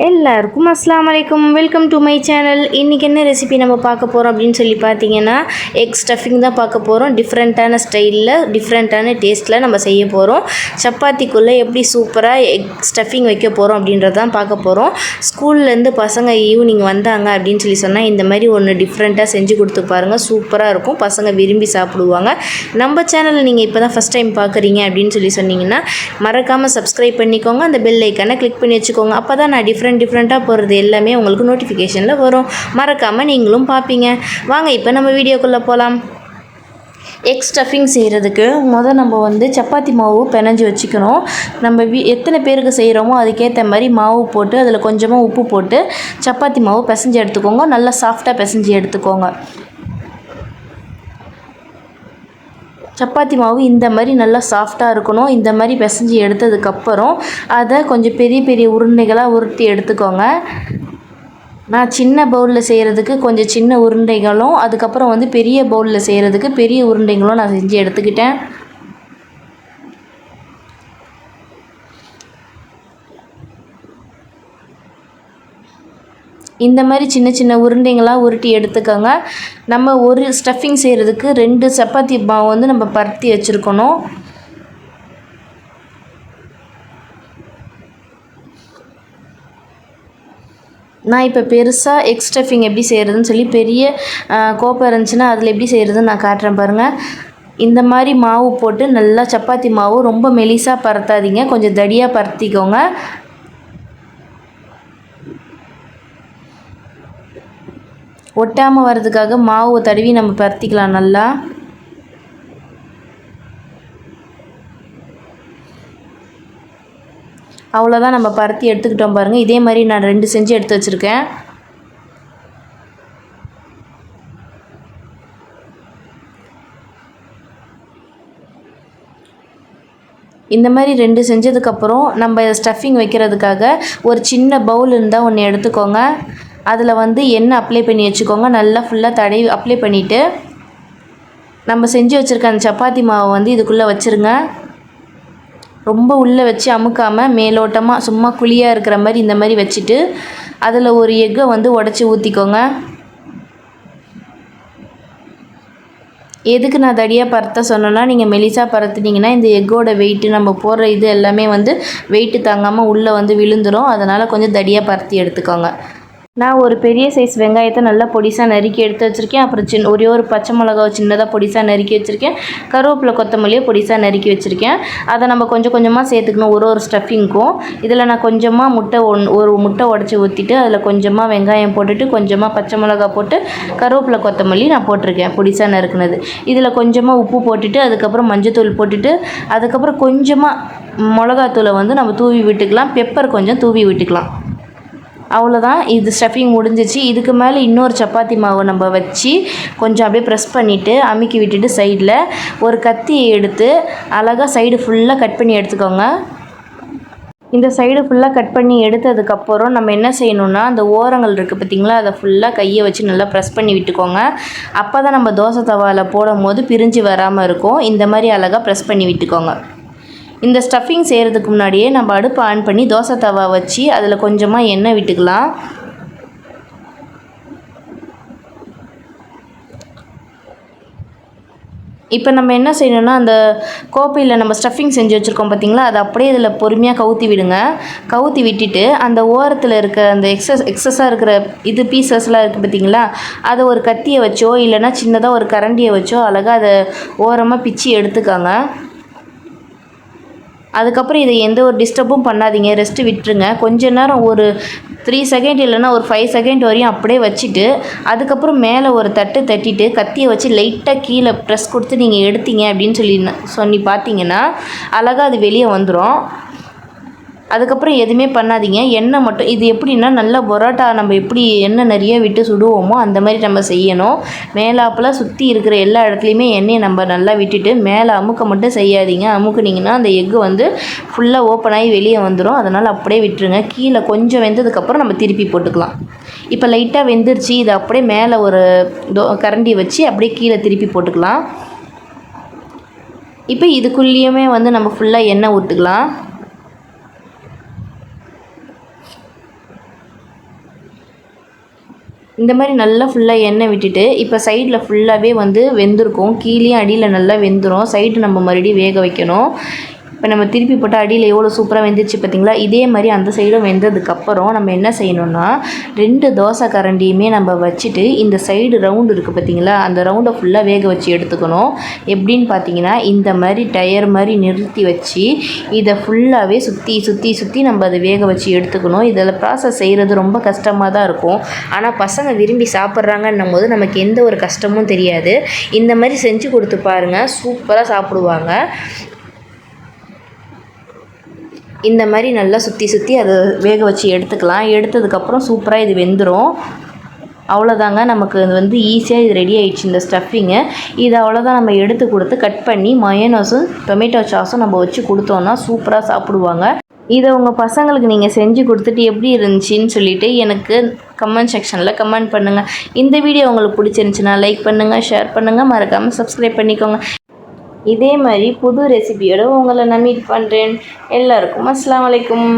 எல்லாருக்கும் அஸ்லாம் வலைக்கம் வெல்கம் டு மை சேனல் இன்றைக்கி என்ன ரெசிபி நம்ம பார்க்க போகிறோம் அப்படின்னு சொல்லி பார்த்தீங்கன்னா எக் ஸ்டஃபிங் தான் பார்க்க போகிறோம் டிஃப்ரெண்ட்டான ஸ்டைலில் டிஃப்ரெண்ட்டான டேஸ்ட்டில் நம்ம செய்ய போகிறோம் சப்பாத்திக்குள்ளே எப்படி சூப்பராக எக் ஸ்டஃபிங் வைக்க போகிறோம் அப்படின்றது தான் பார்க்க போகிறோம் ஸ்கூல்லேருந்து பசங்க ஈவினிங் வந்தாங்க அப்படின்னு சொல்லி சொன்னால் இந்த மாதிரி ஒன்று டிஃப்ரெண்ட்டாக செஞ்சு கொடுத்து பாருங்கள் சூப்பராக இருக்கும். பசங்க விரும்பி சாப்பிடுவாங்க. நம்ம சேனலை நீங்கள் இப்போ தான் ஃபஸ்ட் டைம் பார்க்குறீங்க அப்படின்னு சொல்லி சொன்னீங்கன்னா மறக்காமல் சப்ஸ்கிரைப் பண்ணிக்கோங்க. அந்த பெல் ஐக்கானை கிளிக் பண்ணி வச்சுக்கோங்க. அப்போ தான் நான் டிஃப்ரெண்ட் டிஃப்ரெண்ட்டாக போகிறது எல்லாமே உங்களுக்கு நோட்டிஃபிகேஷனில் வரும். மறக்காமல் நீங்களும் பார்ப்பீங்க வாங்க இப்போ நம்ம வீடியோக்குள்ளே போகலாம் எக் ஸ்டஃபிங் செய்கிறதுக்கு முதல் நம்ம வந்து சப்பாத்தி மாவு பிணைஞ்சு வச்சுக்கணும். நம்ம வீ எத்தனை பேருக்கு செய்கிறோமோ அதுக்கேற்ற மாதிரி மாவு போட்டு அதில் கொஞ்சமாக உப்பு போட்டு சப்பாத்தி மாவு பிசைஞ்சு எடுத்துக்கோங்க. நல்லா சாஃப்டாக பிசைஞ்சு எடுத்துக்கோங்க. சப்பாத்தி மாவு இந்த மாதிரி நல்லா சாஃப்டாக இருக்கணும். இந்த மாதிரி பிசைஞ்சு எடுத்ததுக்கப்புறம் அதை கொஞ்சம் பெரிய பெரிய உருண்டைகளாக உருட்டி எடுத்துக்கோங்க. நான் சின்ன பவுலில் செய்கிறதுக்கு கொஞ்சம் சின்ன உருண்டைகளும் அதுக்கப்புறம் வந்து பெரிய பவுலில் செய்கிறதுக்கு பெரிய உருண்டைகளும் நான் செஞ்சு எடுத்துக்கிட்டேன். இந்த மாதிரி சின்ன சின்ன உருண்டைங்களாக உருட்டி எடுத்துக்கோங்க. நம்ம ஒரு ஸ்டஃபிங் செய்கிறதுக்கு ரெண்டு சப்பாத்தி மாவு வந்து நம்ம பருத்தி வச்சுருக்கணும். நான் இப்போ பெருசாக எக் ஸ்டஃபிங் எப்படி செய்கிறதுன்னு சொல்லி பெரிய கோப்பம் இருந்துச்சுன்னா அதில் எப்படி செய்கிறதுன்னு நான் காட்டுறேன் பாருங்கள் இந்த மாதிரி மாவு போட்டு நல்லா சப்பாத்தி மாவு ரொம்ப மெலிசாக பரத்தாதீங்க. கொஞ்சம் தடியாக பரத்திக்கோங்க. ஒட்டாமல் வர்றதுக்காக மாவு தடவி நம்ம பருத்திக்கலாம் நல்லா. அவ்வளோதான் நம்ம பருத்தி எடுத்துக்கிட்டோம் பாருங்கள் இதே மாதிரி நான் ரெண்டு செஞ்சு எடுத்து வச்சுருக்கேன். இந்த மாதிரி ரெண்டு செஞ்சதுக்கப்புறம் நம்ம ஸ்டஃபிங் வைக்கிறதுக்காக ஒரு சின்ன பவுல் இருந்தால் ஒன்று எடுத்துக்கோங்க. அதில் வந்து எண்ணெய் அப்ளை பண்ணி வச்சுக்கோங்க. நல்லா ஃபுல்லாக தடவி அப்ளை பண்ணிவிட்டு நம்ம செஞ்சு வச்சுருக்க அந்த சப்பாத்தி மாவை வந்து இதுக்குள்ளே வச்சுருங்க. ரொம்ப உள்ளே வச்சு அமுக்காமல் மேலோட்டமாக சும்மா குழியாக இருக்கிற மாதிரி இந்த மாதிரி வச்சுட்டு அதில் ஒரு எக்கை வந்து உடச்சி ஊற்றிக்கோங்க எதுக்கு நான் தடியாக பரத்த சொன்னேன்னா நீங்கள் மெலிசாக பரத்துனீங்கன்னா இந்த எக்கோட வெயிட்டு நம்ம போடுற இது எல்லாமே வந்து வெயிட்டு தாங்காமல் உள்ளே வந்து விழுந்துடும் அதனால் கொஞ்சம் தடியாக பரத்தி எடுத்துக்கோங்க. நான் ஒரு பெரிய சைஸ் வெங்காயத்தை நல்லா பொடிசாக நறுக்கி எடுத்து வச்சுருக்கேன். அப்புறம் சின்ன ஒரே ஒரு பச்சை மிளகாவை சின்னதாக பொடிசாக நறுக்கி வச்சுருக்கேன். கருவேப்பிலை கொத்தமல்லியை பொடிசாக நறுக்கி வச்சுருக்கேன். அதை நம்ம கொஞ்சம் கொஞ்சமாக சேர்த்துக்கணும் ஒரு ஒரு ஸ்டஃபிங்க்கும் இதில் நான் கொஞ்சமாக முட்டை ஒன் ஒரு முட்டை உடச்சி ஊற்றிட்டு அதில் கொஞ்சமாக வெங்காயம் போட்டுட்டு கொஞ்சமாக பச்சை மிளகா போட்டு கருவேப்பிலை கொத்தமல்லி நான் போட்டிருக்கேன் பொடிசாக நறுக்குனது. இதில் கொஞ்சமாக உப்பு போட்டுட்டு அதுக்கப்புறம் மஞ்சத்தூள் போட்டுட்டு அதுக்கப்புறம் கொஞ்சமாக மிளகாத்தூளை வந்து நம்ம தூவி விட்டுக்கலாம். பெப்பர் கொஞ்சம் தூவி விட்டுக்கலாம். அவ்வளோதான் இது ஸ்டஃபிங் முடிஞ்சிச்சு. இதுக்கு மேலே இன்னொரு சப்பாத்தி மாவு நம்ம வச்சு கொஞ்சம் அப்படியே ப்ரெஸ் பண்ணிவிட்டு அமுக்கி விட்டுட்டு சைடில் ஒரு கத்தியை எடுத்து அழகாக சைடு ஃபுல்லாக கட் பண்ணி எடுத்துக்கோங்க. இந்த சைடு ஃபுல்லாக கட் பண்ணி எடுத்ததுக்கப்புறம் நம்ம என்ன செய்யணும்னா அந்த ஓரங்கள் இருக்குது பார்த்திங்களா அதை ஃபுல்லாக கையை வச்சு நல்லா ப்ரெஸ் பண்ணி விட்டுக்கோங்க. அப்போ தான் நம்ம தோசை தவாவில் போடும் போது பிரிஞ்சு வராமல் இருக்கும். இந்த மாதிரி அழகாக ப்ரெஸ் பண்ணி விட்டுக்கோங்க. இந்த ஸ்டஃபிங் செய்கிறதுக்கு முன்னாடியே நம்ம அடுப்பு ஆன் பண்ணி தோசை தவா வச்சு அதில் கொஞ்சமாக எண்ணெய் விட்டுக்கலாம். இப்போ நம்ம என்ன செய்யணும்னா அந்த கோப்பையில் நம்ம ஸ்டஃபிங் செஞ்சு வச்சுருக்கோம் பார்த்திங்களா அதை அப்படியே இதில் பொறுமையாக கவுத்தி விடுங்க. கவுத்தி விட்டுட்டு அந்த ஓரத்தில் இருக்க அந்த எக்ஸஸ் எக்ஸஸாக இருக்கிற இது பீசஸ்லாம் இருக்குது பார்த்திங்களா அதை ஒரு கத்தியை வச்சோ இல்லைனா சின்னதாக ஒரு கரண்டியை வச்சோ அழகாக அதை ஓரமாக பிச்சு எடுத்துக்காங்க. அதுக்கப்புறம் இதை எந்த ஒரு டிஸ்டர்பும் பண்ணாதீங்க. ரெஸ்ட்டு விட்டுருங்க. கொஞ்ச நேரம் ஒரு த்ரீ செகண்ட் இல்லைன்னா ஒரு ஃபைவ் செகண்ட் வரையும் அப்படியே வச்சுட்டு அதுக்கப்புறம் மேலே ஒரு தட்டு தட்டிட்டு கத்தியை வச்சு லைட்டாக கீழே ப்ரெஸ் கொடுத்து நீங்கள் எடுத்தீங்க அப்படின்னு சொல்லி சொல்லி பார்த்தீங்கன்னா அழகாக அது வெளியே வந்துடும் அதுக்கப்புறம் எதுவுமே பண்ணாதீங்க. எண்ணெய் மட்டும் இது எப்படின்னா நல்லா பரோட்டா நம்ம எப்படி எண்ணெய் நிறைய விட்டு சுடுவோமோ அந்த மாதிரி நம்ம செய்யணும். மேலாப்பில் சுற்றி இருக்கிற எல்லா இடத்துலையுமே எண்ணெயை நம்ம நல்லா விட்டுட்டு மேலே அமுக்க மட்டும் செய்யாதீங்க. அமுக்குனிங்கன்னா அந்த எக்கு வந்து ஃபுல்லாக ஓப்பன் ஆகி வெளியே வந்துடும் அதனால் அப்படியே விட்டுருங்க. கீழே கொஞ்சம் வெந்ததுக்கப்புறம் நம்ம திருப்பி போட்டுக்கலாம். இப்போ லைட்டாக வெந்துருச்சு. இதை அப்படியே மேலே ஒரு தோ கரண்டி வச்சு அப்படியே கீழே திருப்பி போட்டுக்கலாம். இப்போ இதுக்குள்ளேயுமே வந்து நம்ம ஃபுல்லாக எண்ணெய் ஊற்றுக்கலாம் இந்த மாதிரி நல்லா ஃபுல்லாக எண்ணெய் விட்டுட்டு இப்போ சைடில் ஃபுல்லாகவே வந்து வெந்திருக்கும். கீழேயும் அடியில் நல்லா வெந்துடும் சைடு நம்ம மறுபடியும் வேக வைக்கணும். இப்போ நம்ம திருப்பி போட்டால் அடியில் எவ்வளோ சூப்பராக வெந்துருச்சு பார்த்தீங்களா இதே மாதிரி அந்த சைடும் வெந்ததுக்கப்புறம் நம்ம என்ன செய்யணும்னா ரெண்டு தோசை கரண்டியுமே நம்ம வச்சுட்டு இந்த சைடு ரவுண்டு இருக்குது பார்த்தீங்களா அந்த ரவுண்டை ஃபுல்லாக வேக வச்சு எடுத்துக்கணும். எப்படின்னு பார்த்தீங்கன்னா இந்த மாதிரி டயர் மாதிரி நிறுத்தி வச்சு இதை ஃபுல்லாகவே சுற்றி சுற்றி சுற்றி நம்ம அதை வேக வச்சு எடுத்துக்கணும். இதில் ப்ராசஸ் செய்கிறது ரொம்ப கஷ்டமாக தான் இருக்கும். ஆனால் பசங்க விரும்பி சாப்பிட்றாங்கன்னும் போது நமக்கு எந்த ஒரு கஷ்டமும் தெரியாது. இந்த மாதிரி செஞ்சு கொடுத்து பாருங்கள் சூப்பராக சாப்பிடுவாங்க. இந்த மாதிரி நல்லா சுற்றி சுற்றி அதை வேக வச்சு எடுத்துக்கலாம். எடுத்ததுக்கப்புறம் சூப்பராக இது வெந்துடும் அவ்வளோதாங்க நமக்கு இது வந்து ஈஸியாக இது ரெடி ஆயிடுச்சு இந்த ஸ்டஃபிங்கு இது அவ்வளோதான் நம்ம எடுத்து கொடுத்து கட் பண்ணி மயனோஸும் டொமேட்டோ சாஸும் நம்ம வச்சு கொடுத்தோன்னா சூப்பராக சாப்பிடுவாங்க. இதை உங்கள் பசங்களுக்கு நீங்கள் செஞ்சு கொடுத்துட்டு எப்படி இருந்துச்சின்னு சொல்லிவிட்டு எனக்கு கமெண்ட் செக்ஷனில் கமெண்ட் பண்ணுங்கள் இந்த வீடியோ உங்களுக்கு பிடிச்சிருந்துச்சுன்னா லைக் பண்ணுங்கள் ஷேர் பண்ணுங்கள் மறக்காமல் சப்ஸ்கிரைப் பண்ணிக்கோங்க. இதே மாதிரி புது ரெசிபியோடு உங்களை நான் மீட் பண்ணுறேன் எல்லாருக்கும் அஸ்லாம் வலைக்கும்